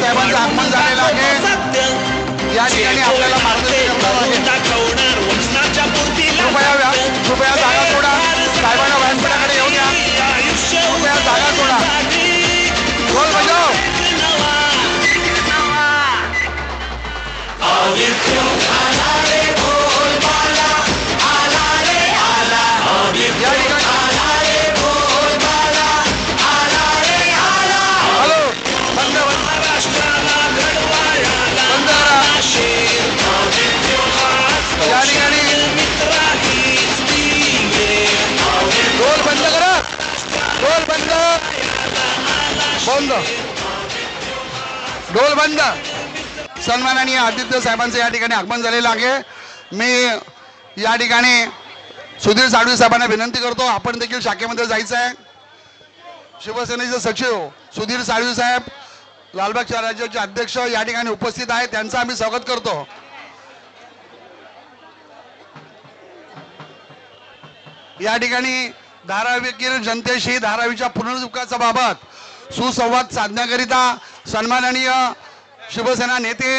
साहेबांचं आगमन झालेलं आहे. या ठिकाणी आपल्याला मार्गदर्शन बंद बंद. ढोल बंद. बंद सन्माननीय आदित्य साहेबांचं या ठिकाणी आगमन झालेलं आहे. मी या ठिकाणी सुधीर साळवी साहेबांना विनंती करतो. आपण देखील शाखेमध्ये जायचं आहे. शिवसेनेचे सचिव सुधीर साळवी साहेब लालबागच्या राज्याचे अध्यक्ष या ठिकाणी उपस्थित आहेत त्यांचं आम्ही स्वागत करतो. या ठिकाणी धारावीतील जनतेशी धारावीच्या पुनर्विकासा बाबत सुसंवाद साधण्याकरिता सन्माननीय शिवसेना नेते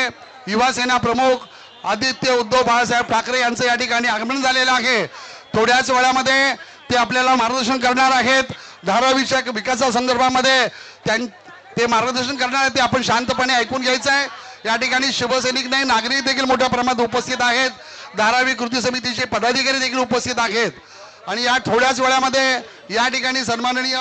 युवासेना प्रमुख आदित्य उद्धव बाळासाहेब ठाकरे यांचं या ठिकाणी आगमन झालेलं आहे. थोड्याच वेळामध्ये ते आपल्याला मार्गदर्शन करणार आहेत. धारावीच्या विकासासंदर्भामध्ये त्यां ते मार्गदर्शन करणार आहे ते आपण शांतपणे ऐकून घ्यायचं आहे. या ठिकाणी शिवसैनिक नाही नागरिक देखील मोठ्या प्रमाणात उपस्थित आहेत. धारावी कृती समितीचे पदाधिकारी देखील उपस्थित आहेत. आणि या थोड्याच वेळामध्ये या ठिकाणी सन्माननीय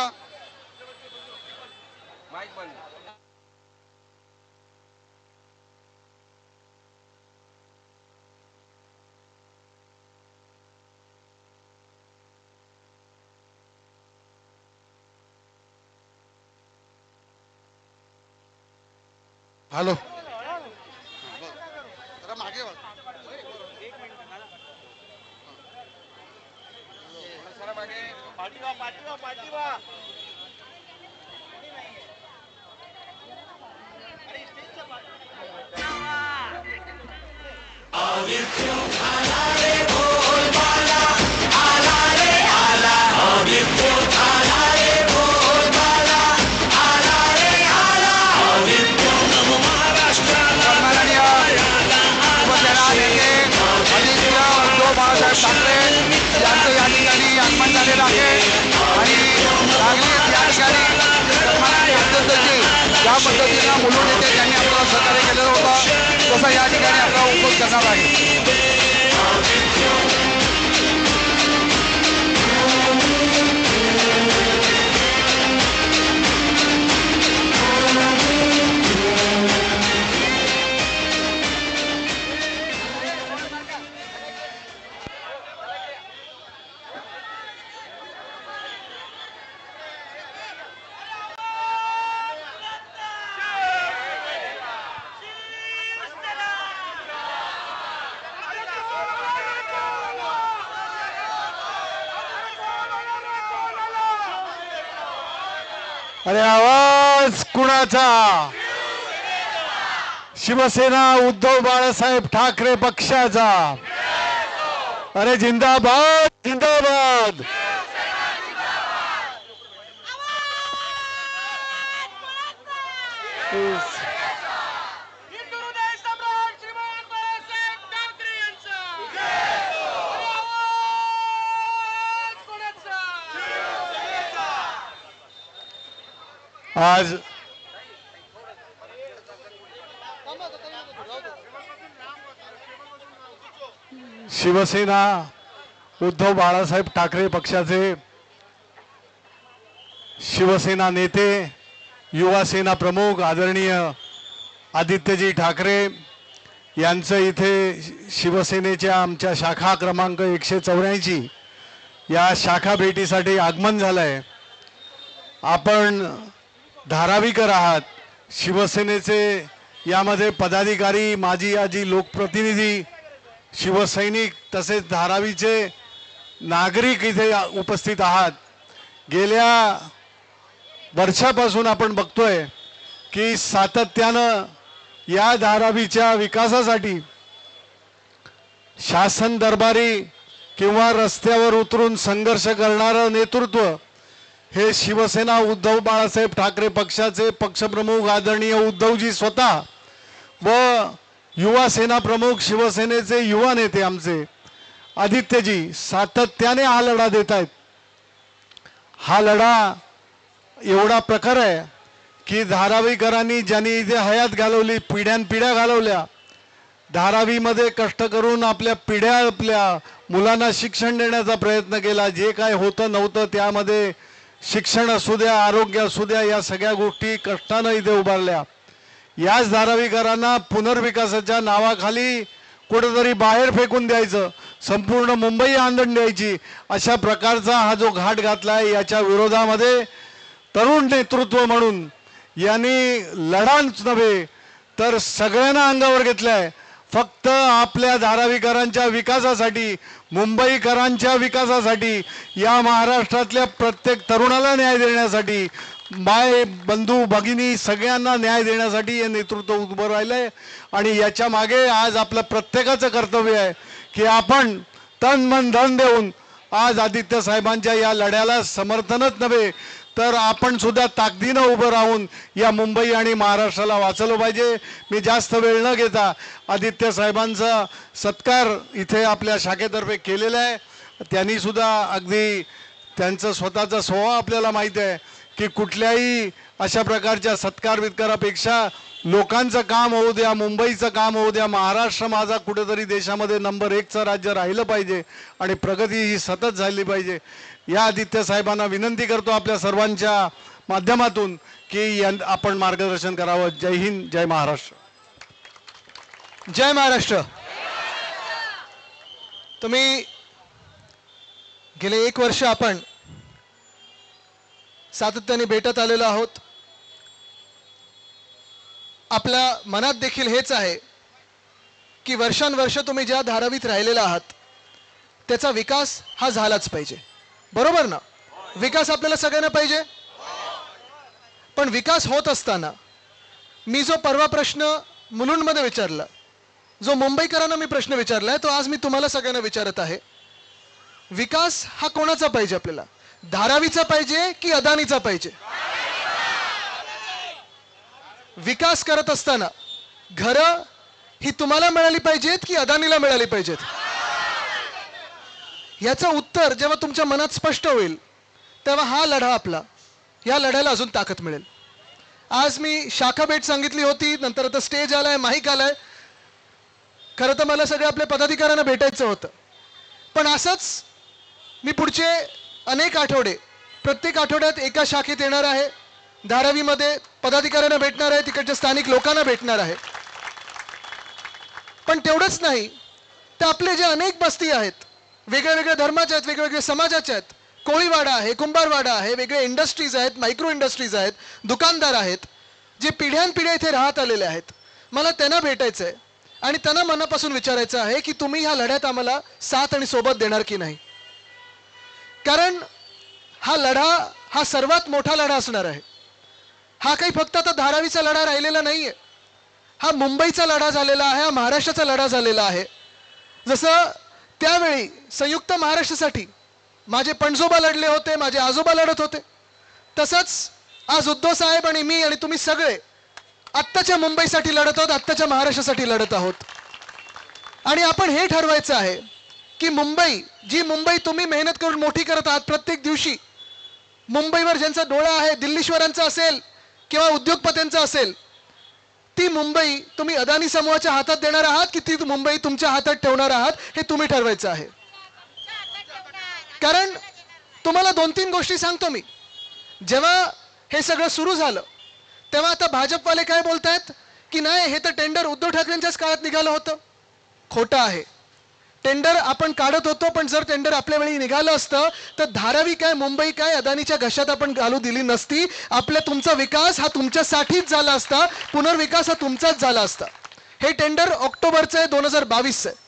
हॅलो जरा मागे वळ. सन्माननीय पद्धतीनं मुलून येते त्यांनी आपल्याला सहकार्य केलेलं होतं. तसं या ठिकाणी आपला उपयोग करणार आहे. आवाज कुणाचा? शिवसेना उद्धव बाळासाहेब ठाकरे पक्षाचा. अरे जिंदाबाद जिंदाबाद. Peace. आज शिवसेना उद्धव बाळासाहेब ठाकरे पक्षाचे शिवसेना नेते युवासेना प्रमुख आदरणीय आदित्यजी ठाकरे यांचं इथे शिवसेनेच्या आमच्या शाखा क्रमांक एकशे चौऱ्याऐंशी या शाखा भेटीसाठी आगमन झालं आहे आपण धारावीकर आहात. शिवसेनेचे यामध्ये पदाधिकारी माजी आजी लोकप्रतिनिधी शिवसैनिक तसेच धारावीचे नागरिक इथे उपस्थित आहात. गेल्या वर्षापासून आपण बघतोय की सातत्यानं या धारावीच्या विकासासाठी शासन दरबारी किंवा रस्त्यावर उतरून संघर्ष करणारं नेतृत्व हे शिवसेना उद्धव बाळासाहेब ठाकरे पक्षाचे पक्षप्रमुख आदरणीय उद्धवजी स्वतः व युवा सेना प्रमुख शिवसेनेचे युवा नेते आमचे आदित्यजी सातत्याने हा लढा देत आहेत. हा लढा एवढा प्रकार आहे की धारावीकरांनी ज्यांनी इथे हयात घालवली पिढ्यानपिढ्या घालवल्या धारावीमध्ये कष्ट करून आपल्या पिढ्या आपल्या मुलांना शिक्षण देण्याचा प्रयत्न केला जे काय होतं नव्हतं त्यामध्ये शिक्षण असू द्या आरोग्य असू द्या या सगळ्या गोष्टी कष्टानं इथे उभारल्या. याच धारावीकरांना पुनर्विकासाच्या नावाखाली कुठंतरी बाहेर फेकून द्यायचं संपूर्ण मुंबई आंदण द्यायची अशा प्रकारचा हा जो घाट घातला आहे याच्या विरोधामध्ये तरुण नेतृत्व म्हणून यांनी लढाच नव्हे तर सगळ्यांना अंगावर घेतलंय. फक्त आपल्या धारावीकरांच्या विकासासाठी मुंबईकरांच्या विकासासाठी या महाराष्ट्रातल्या प्रत्येक तरुणाला न्याय देण्यासाठी माय बंधू भगिनी सगळ्यांना न्याय देण्यासाठी हे नेतृत्व उभं राहिलं आहे आणि याच्या मागे आज आपलं प्रत्येकाचं कर्तव्य आहे की आपण तन मन धन देऊन आज आदित्य साहेबांच्या या लढ्याला समर्थनच नव्हे तर आपण सुद्धा ताकदीनं उभं राहून या मुंबई आणि महाराष्ट्राला वाचवलं पाहिजे. मी जास्त वेळ न घेता आदित्य साहेबांचा सत्कार इथे आपल्या शाखेतर्फे केलेला आहे. त्यांनी सुद्धा अगदी त्यांचं स्वतःचा स्वभाव आपल्याला माहीत आहे की कुठल्याही अशा प्रकारच्या सत्कार वित्कारापेक्षा लोकांचं काम होऊ द्या मुंबईचं काम होऊ द्या महाराष्ट्र माझा कुठेतरी देशामध्ये नंबर एकचं राज्य राहिलं पाहिजे आणि प्रगती ही सतत झाली पाहिजे. या आदित्य साहेबांना विनंती करतो आपल्या सर्वांच्या माध्यमातून की आपण मार्गदर्शन करावं. जय हिंद जय महाराष्ट्र. जय महाराष्ट्र. तुम्ही गेले एक वर्ष आपण सातत्याने भेटत आलेलो आहोत. आपल्या मनात देखील हेच आहे की वर्षानुवर्ष तुम्ही ज्या धारावीत राहिलेला आहात त्याचा विकास हा झालाच पाहिजे. बरोबर ना? विकास आपल्याला सगळ्यांना पाहिजे? पण विकास होत असताना मी जो परवा प्रश्न मुलुंडमध्ये विचारला जो मुंबईकरांना मी प्रश्न विचारलाय तो आज मी तुम्हाला सगळ्यांना विचारत आहे. विकास हा कोणाचा पाहिजे आपल्याला? धारावीचा पाहिजे की अदानीचा पाहिजे? विकास करत असताना घरं ही तुम्हाला मिळाली पाहिजेत की अदानीला मिळाली पाहिजेत? याचं उत्तर जेव्हा तुमच्या मनात स्पष्ट होईल तेव्हा हा लढा आपला. या लढ्याला अजून ताकद मिळेल. आज मी शाखा भेट सांगितली होती नंतर आता स्टेज आलाय माहीक आलाय. खरं तर मला सगळ्या आपल्या पदाधिकाऱ्यांना भेटायचं होतं. पण असंच मी पुढचे अनेक आठवडे प्रत्येक आठवड्यात एका शाखेत येणार आहे. धारावीमध्ये पदाधिकाऱ्यांना भेटणार आहे तिकडच्या स्थानिक लोकांना भेटणार आहे. पण तेवढंच नाही तर आपले जे अनेक बस्ती आहेत वेगळ्या वेगळ्या धर्माच्या आहेत वेगवेगळ्या समाजाच्या आहेत. कोळीवाडा आहे कुंभारवाडा आहे वेगळे इंडस्ट्रीज आहेत मायक्रो इंडस्ट्रीज आहेत दुकानदार आहेत जे पिढ्यानपिढ्या इथे राहत आलेले आहेत. मला त्यांना भेटायचं आहे आणि त्यांना मनापासून विचारायचं आहे की तुम्ही ह्या लढ्यात आम्हाला साथ आणि सोबत देणार की नाही? कारण हा लढा हा सर्वात मोठा लढा असणार आहे. हा काही फक्त आता धारावीचा लढा राहिलेला नाही आहे हा मुंबईचा लढा झालेला आहे हा महाराष्ट्राचा लढा झालेला आहे. जसं त्यावेळी संयुक्त महाराष्ट्रासाठी माझे पणजोबा लढले होते माझे आजोबा लढत होते. तसंच आज उद्धव साहेब आणि मी आणि तुम्ही सगळे आत्ताच्या मुंबईसाठी लढत आहोत आत्ताच्या महाराष्ट्रासाठी लढत आहोत. आणि आपण हे ठरवायचं आहे की मुंबई जी मुंबई तुम्ही मेहनत करून मोठी करत आहात प्रत्येक दिवशी मुंबईवर ज्यांचा डोळा आहे दिल्लीश्वरांचा असेल किंवा उद्योगपत्यांचा असेल ती मुंबई तुम्ही अदानी समूहाच्या हातात देणार आहात की ती मुंबई तुमच्या हातात ठेवणार आहात हे तुम्ही ठरवायचं आहे? कारण तुम्हाला दोन तीन गोष्टी सांगतो मी. जेव्हा हे सगळं सुरू झालं तेव्हा आता भाजपवाले काय बोलतायत? की नाही हे तर टेंडर उद्धव ठाकरेंच्याच काळात निघालं होतं. खोटं आहे. टेंडर आपण काढत होतो पण जर टेंडर आपल्या वेळी निघालं असतं तर धारावी काय मुंबई काय अदानीच्या घशात आपण घालू दिली नसती. आपल्या तुमचा विकास हा तुमच्यासाठीच झाला असता. पुनर्विकास हा तुमचाच झाला असता. हे टेंडर ऑक्टोबरचं आहे दोन हजार बावीसचं आहे.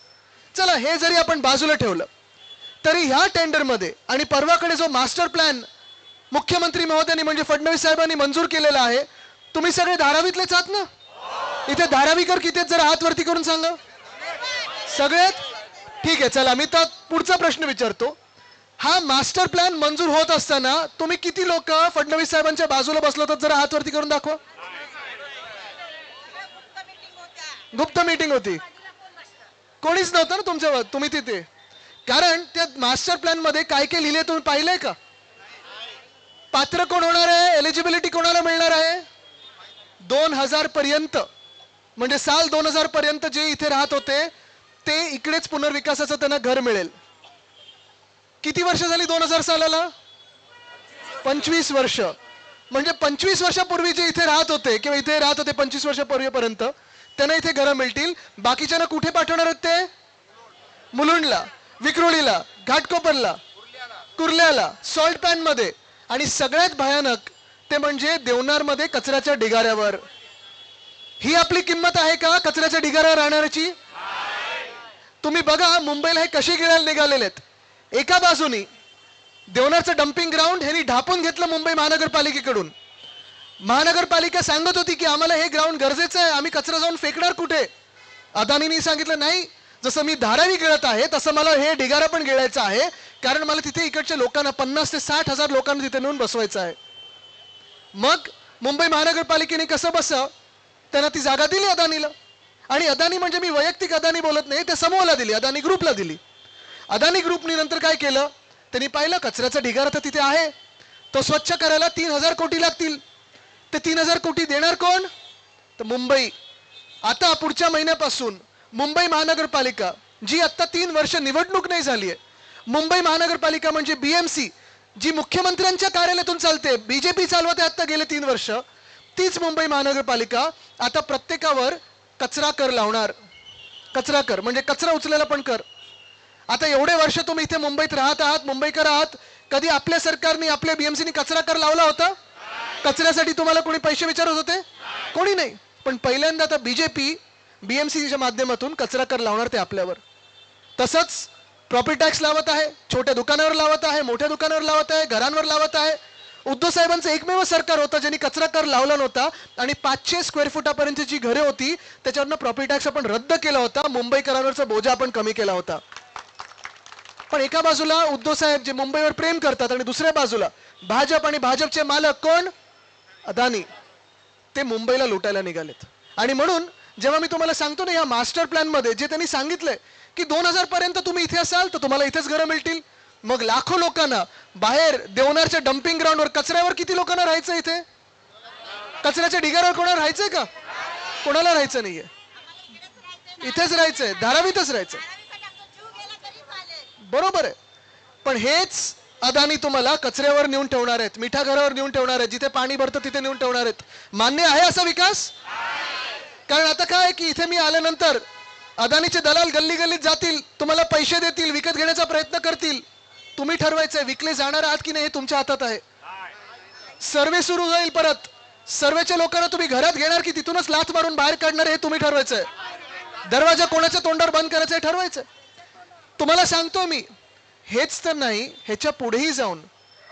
चला हे जरी आपण बाजूला ठेवलं तरी ह्या टेंडरमध्ये आणि परवाकडे जो मास्टर प्लॅन मुख्यमंत्री महोदयांनी म्हणजे फडणवीस साहेबांनी मंजूर केलेला आहे तुम्ही सगळे धारावीतलेच आहात ना? इथे धारावीकर किती जर हात वरती करून सांगा. सगळ्यात ठीक आहे चला मी तर पुढचा प्रश्न विचारतो. हा मास्टर प्लॅन मंजूर होत असताना तुम्ही किती लोक फडणवीस साहेबांच्या बाजूला बसलो तर जरा हात वरती करून दाखवा. गुप्त मीटिंग होती. कोणीच नव्हतं ना तुमच्या तुम्ही तिथे. कारण त्या मास्टर प्लॅनमध्ये काय काय लिहिले तुम्ही पाहिलंय का? पात्र कोण होणार आहे? एलिजिबिलिटी कोणाला मिळणार आहे? दोन हजार पर्यंत म्हणजे साल दोन हजार पर्यंत जे इथे राहत होते ते इकडेच पुनर्विकासाचं त्यांना घर मिळेल. किती वर्ष झाली दोन हजार सालाला? पंचवीस वर्ष. म्हणजे पंचवीस वर्षापूर्वी जे इथे राहत होते किंवा इथे राहत होते पंचवीस वर्षापूर्वीपर्यंत त्यांना इथे घरं मिळतील. बाकीच्यांना कुठे पाठवणार आहेत ते? मुलुंडला विक्रोळीला घाटकोपरला कुर्ल्याला सॉल्ट पॅनमध्ये आणि सगळ्यात भयानक ते म्हणजे देवनारमध्ये कचऱ्याच्या ढिगाऱ्यावर. ही आपली किंमत आहे का कचऱ्याच्या ढिगाऱ्यावर राहणाऱ्याची? तुम्ही बघा मुंबईला हे कसे गिळायला निघालेले आहेत. एका बाजूनी देवनारचं डम्पिंग ग्राउंड ह्यांनी ढापून घेतलं मुंबई महानगरपालिकेकडून. महानगरपालिका सांगत होती की आम्हाला हे ग्राउंड गरजेचं आहे आम्ही कचरा जाऊन फेकणार कुठे? अदानींनी सांगितलं नाही जसं मी धारावी गिळत आहे तसं मला हे ढिगारा पण गिळायचं आहे कारण मला तिथे इकडच्या लोकांना पन्नास ते साठ हजार लोकांना तिथे नेऊन बसवायचं आहे. मग मुंबई महानगरपालिकेने कसं बस? त्यांना ती जागा दिली अदानीला. आणि अदानी म्हणजे मी वैयक्तिक अदानी बोलत नाही त्या समूहाला दिली अदानी ग्रुपला दिली. अदानी ग्रुपनी नंतर काय केलं? त्यांनी पाहिलं कचऱ्याचा ढिगारा तर तिथे आहे. तो स्वच्छ करायला तीन हजार कोटी लागतील. ते तीन हजार कोटी देणार कोण? तर मुंबई. आता पुढच्या महिन्यापासून मुंबई महानगरपालिका जी आत्ता तीन वर्ष निवडणूक नाही झाली आहे मुंबई महानगरपालिका म्हणजे बीएमसी जी मुख्यमंत्र्यांच्या कार्यालयातून चालते बीजेपी चालवते आत्ता गेले तीन वर्ष तीच मुंबई महानगरपालिका आता प्रत्येकावर कचरा कर लावणार. कचरा कर. म्हणजे कचरा उचलायला पण कर. आता एवढे वर्ष तुम्ही इथे मुंबईत राहत आहात मुंबईकर आहात कधी आपल्या सरकारने आपल्या बीएमसीने कचरा कर लावला होता? कचऱ्यासाठी तुम्हाला कोणी पैसे विचारत होते? कोणी नाही. पण पहिल्यांदा आता बीजेपी बीएमसीच्या माध्यमातून कचरा कर लावणार ते आपल्यावर. तसंच प्रॉपर्टी टॅक्स लावत आहे छोट्या दुकानावर लावत आहे मोठ्या दुकानावर लावत आहे घरांवर लावत आहे उद्धव साहेबांचं एकमेव सरकार होतं ज्यांनी कचरा कर लावला नव्हता आणि पाचशे स्क्वेअर फुटापर्यंत जी घरे होती त्याच्यावरनं प्रॉपर्टी टॅक्स आपण रद्द केला होता मुंबईकरांवरचा बोजा आपण कमी केला होता. पण एका बाजूला उद्धव साहेब जे मुंबईवर प्रेम करतात आणि दुसऱ्या बाजूला भाजप आणि भाजपचे मालक कोण? अदानी. ते मुंबईला लुटायला निघालेत. आणि म्हणून जेव्हा मी तुम्हाला सांगतो ना या मास्टर प्लॅनमध्ये जे त्यांनी सांगितलंय की दोन हजार पर्यंत तुम्ही इथे असाल तर तुम्हाला इथेच घरं मिळतील. मग लाखो लोकांना बाहेर देवनारच्या डम्पिंग ग्राउंडवर कचऱ्यावर किती लोकांना राहायचं इथे? कचऱ्याच्या ढिगाऱ्यावर कोणाला राहायचंय का? कोणाला राहायचं नाहीये. इथेच राहायचंय धारावीतच राहायचंय. बरोबर आहे. पण हेच अदानी तुम्हाला कचऱ्यावर नेऊन ठेवणार आहेत मिठा घरावर नेऊन ठेवणार आहेत जिथे पाणी भरतं तिथे नेऊन ठेवणार आहेत. मान्य आहे असा विकास? कारण आता काय आहे की इथे मी आल्यानंतर अदानीचे दलाल गल्ली गल्लीत जातील तुम्हाला पैसे देतील विकत घेण्याचा प्रयत्न करतील. तुम्ही ठरवायचंय विकले जाणार आहात की नाही हे तुमच्या हातात आहे. सर्वे सुरू होईल परत. सर्वेच्या लोकांना तुम्ही घरात घेणार की तिथूनच लाथ मारून बाहेर काढणार हे तुम्ही ठरवायचंय दरवाजा कोणाच्या तोंडावर बंद करायचं हे ठरवायचंय तुम्हाला सांगतो मी हेच तर नाही ह्याच्या पुढेही जाऊन.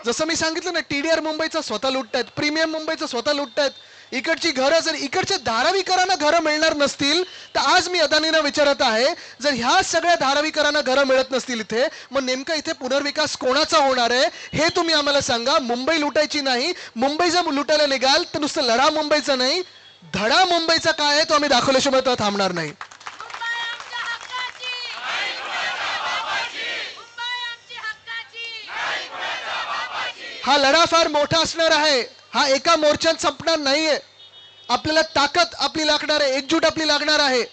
जसं मी सांगितलं ना टीडीआर मुंबईचं स्वतः लुटतायत प्रीमियम मुंबईचं स्वतः लुटतायत. इकडची घरं जर इकडच्या धारावीकरांना घरं मिळणार नसतील तर आज मी अदानींना विचारत आहे जर ह्या सगळ्या धारावीकरांना घरं मिळत नसतील इथे मग नेमकं इथे पुनर्विकास कोणाचा होणार आहे हे तुम्ही आम्हाला सांगा. मुंबई लुटायची नाही मुंबई जर लुटायला निघाल तर नुसतं लढा मुंबईचा नाही धडा मुंबईचा काय आहे तो आम्ही दाखवल्याशिवाय तो थांबणार नाही. हा लढा फार मोठा असणार आहे. हा एका मोर्चात संपणार नाहीये. आपल्याला ताकद आपली लागणार आहे एकजूट आपली लागणार आहे.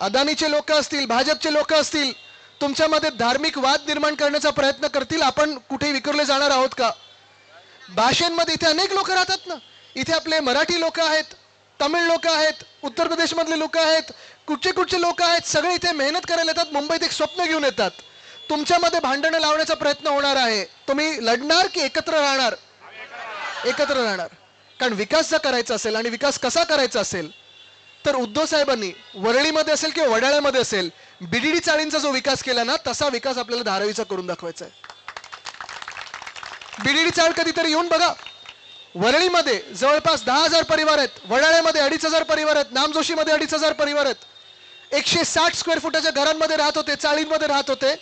अदानीचे लोक असतील भाजपचे लोक असतील तुमच्यामध्ये धार्मिक वाद निर्माण करण्याचा प्रयत्न करतील आपण कुठे विखुरले जाणार आहोत का? भाषेंमध्ये इथे अनेक लोक राहतात ना. इथे आपले मराठी लोक आहेत तमिळ लोक आहेत उत्तर प्रदेशमधले लोक आहेत कुठचे कुठचे लोक आहेत सगळे इथे मेहनत करायला येतात मुंबईत एक स्वप्न घेऊन येतात. तुमच्यामध्ये भांडणं लावण्याचा प्रयत्न होणार आहे. तुम्ही लढणार की एकत्र राहणार? एकत्र राहणार. कारण विकास जर करायचा असेल आणि विकास कसा करायचा असेल तर उद्धव साहेबांनी वरळीमध्ये असेल किंवा वडाळ्यामध्ये असेल बीडीडी चाळींचा जो विकास केला ना तसा विकास आपल्याला धारावीचा करून दाखवायचा आहे. बीडीडी चाळ कधीतरी येऊन बघा. वरळीमध्ये जवळपास दहा हजार परिवार आहेत. वडाळ्यामध्ये अडीच हजार परिवार आहेत. नामजोशीमध्ये अडीच हजार परिवार आहेत. एकशे साठ स्क्वेअर फुटाच्या घरांमध्ये राहत होते चाळींमध्ये राहत होते.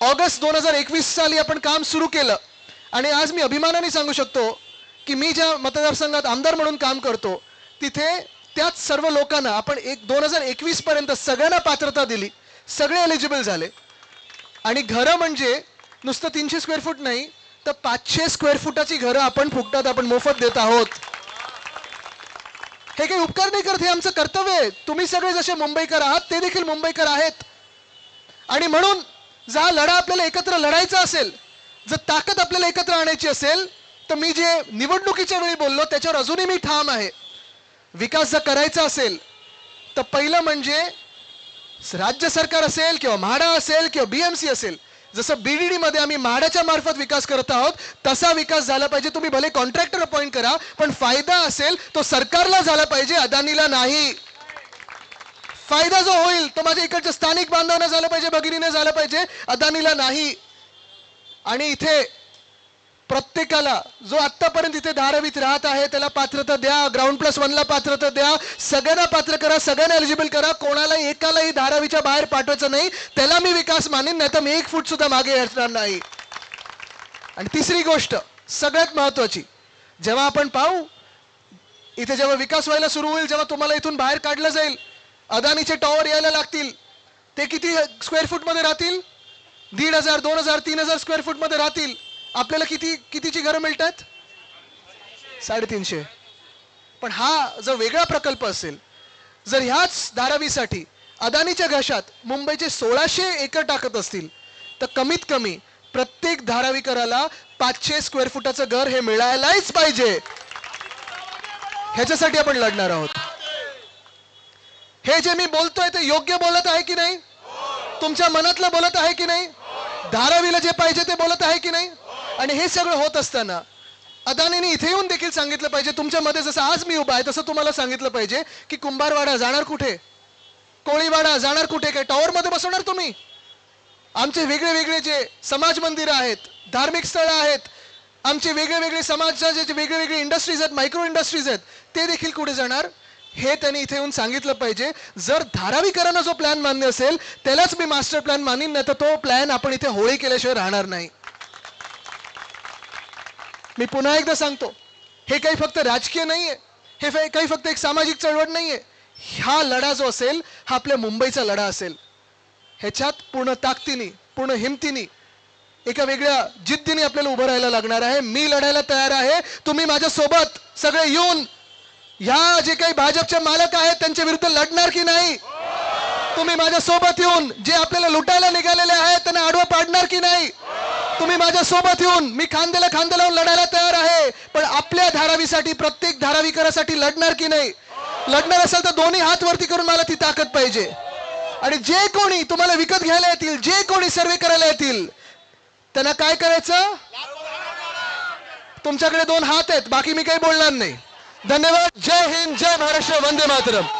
ऑगस्ट दोन हजार एकवीस साली आपण काम सुरू केलं. आणि आज मी अभिमानाने सांगू शकतो की मी ज्या मतदारसंघात आमदार म्हणून काम करतो तिथे त्याच सर्व लोकांना आपण एक दोन हजार एकवीस पर्यंत सगळ्यांना पात्रता दिली. सगळे एलिजिबल झाले. आणि घरं म्हणजे नुसतं तीनशे स्क्वेअर फूट नाही तर पाचशे स्क्वेअर फुटाची घरं आपण फुकटात आपण मोफत देत आहोत. हे काही उपकार नाही करत हे आमचं कर्तव्य आहे. तुम्ही सगळे जसे मुंबईकर आहात ते देखील मुंबईकर आहेत. आणि म्हणून जा लढा आपल्याला एकत्र लढायचा असेल जर ताकद आपल्याला एकत्र आणायची असेल तर मी जे निवडणुकीच्या वेळी बोललो त्याच्यावर अजूनही मी ठाम आहे. विकास जर करायचा असेल तर पहिलं म्हणजे राज्य सरकार असेल किंवा म्हाडा असेल किंवा बी एम सी असेल जसं बीडीडी मध्ये आम्ही म्हाडाच्या मार्फत विकास करत आहोत तसा विकास झाला पाहिजे. तुम्ही भले कॉन्ट्रॅक्टर अपॉइंट करा पण फायदा असेल तो सरकारला झाला पाहिजे अदानीला नाही. फायदा जो होईल तो माझ्या इकडच्या स्थानिक बांधवांना झाला पाहिजे भगिनीने झाला पाहिजे अदानीला नाही. आणि इथे प्रत्येकाला जो आत्तापर्यंत इथे धारावीत राहत आहे त्याला पात्रता द्या ग्राउंड प्लस वनला पात्रता द्या सगळ्यांना पात्र करा सगळ्यांना एलिजिबल करा कोणाला एकालाही धारावीच्या बाहेर पाठवायचं नाही त्याला मी विकास मानेन नाही तर मी एक फूट सुद्धा मागे असणार नाही. आणि तिसरी गोष्ट सगळ्यात महत्वाची जेव्हा आपण पाहू इथे जेव्हा विकास व्हायला सुरू होईल जेव्हा तुम्हाला इथून बाहेर काढलं जाईल अदानीचे टॉवर यायला लागतील ते किती स्क्वेअर फूटमध्ये राहतील? दीड हजार दोन हजार तीन हजार स्क्वेअर फूटमध्ये राहतील. आपल्याला किती कितीची घरं मिळतात साडेतीनशे. पण हा जर वेगळा प्रकल्प असेल जर ह्याच धारावीसाठी अदानीच्या घशात मुंबईचे सोळाशे एकर टाकत असतील तर कमीत कमी प्रत्येक धारावीकराला पाचशे स्क्वेअर फुटाचं घर हे मिळायलाच पाहिजे. ह्याच्यासाठी आपण लढणार आहोत. हे जे मी बोलतोय ते योग्य बोलत आहे की नाही? तुमच्या मनातलं बोलत आहे की नाही? धारावीला जे पाहिजे ते बोलत आहे की नाही? आणि हे सगळं होत असताना अदानीने इथे येऊन देखील सांगितलं पाहिजे. तुमच्यामध्ये जसं आज मी उभा आहे तसं तुम्हाला सांगितलं पाहिजे की कुंभारवाडा जाणार कुठे? कोळीवाडा जाणार कुठे? काय टॉवर मध्ये बसवणार तुम्ही? आमचे वेगळे वेगळे जे समाज मंदिरं आहेत धार्मिक स्थळं आहेत आमचे वेगळे वेगळे समाजाचे जे वेगळे वेगळे इंडस्ट्रीज आहेत मायक्रो इंडस्ट्रीज आहेत ते देखील कुठे जाणार? हे त्यांनी इथे येऊन सांगितलं पाहिजे. जर धारावीकरांना जो प्लॅन मान्य असेल त्यालाच मी मास्टर प्लॅन मानीन नाही तर तो प्लॅन आपण इथे होळी केल्याशिवाय राहणार नाही. मी पुन्हा एकदा सांगतो हे काही फक्त राजकीय नाहीये. हे काही फक्त एक सामाजिक चळवळ नाहीये. हा लढा जो असेल हा आपल्या मुंबईचा लढा असेल. ह्याच्यात पूर्ण ताकदीने पूर्ण हिमतीने एका वेगळ्या जिद्दीने आपल्याला उभं राहायला लागणार आहे. मी लढायला तयार आहे. तुम्ही माझ्यासोबत सगळे येऊन ह्या जे काही भाजपचे मालक आहेत त्यांच्या विरुद्ध लढणार की नाही? तुम्ही माझ्या सोबत येऊन जे आपल्याला लुटायला निघालेले आहेत त्यांना आडवं पाडणार की नाही? तुम्ही माझ्या सोबत येऊन मी खांद्याला खांदा लावून लढायला तयार आहे पण आपल्या धारावीसाठी प्रत्येक धारावीकरासाठी लढणार की नाही? लढणार असेल तर दोन्ही हात वरती करून मला ती ताकद पाहिजे. आणि जे कोणी तुम्हाला विकत घ्यायला येतील जे कोणी सर्वे करायला येतील त्यांना काय करायचं? तुमच्याकडे दोन हात आहेत बाकी मी काही बोलणार नाही. धन्यवाद. जय हिंद जय महाराष्ट्र वंदे मातरम.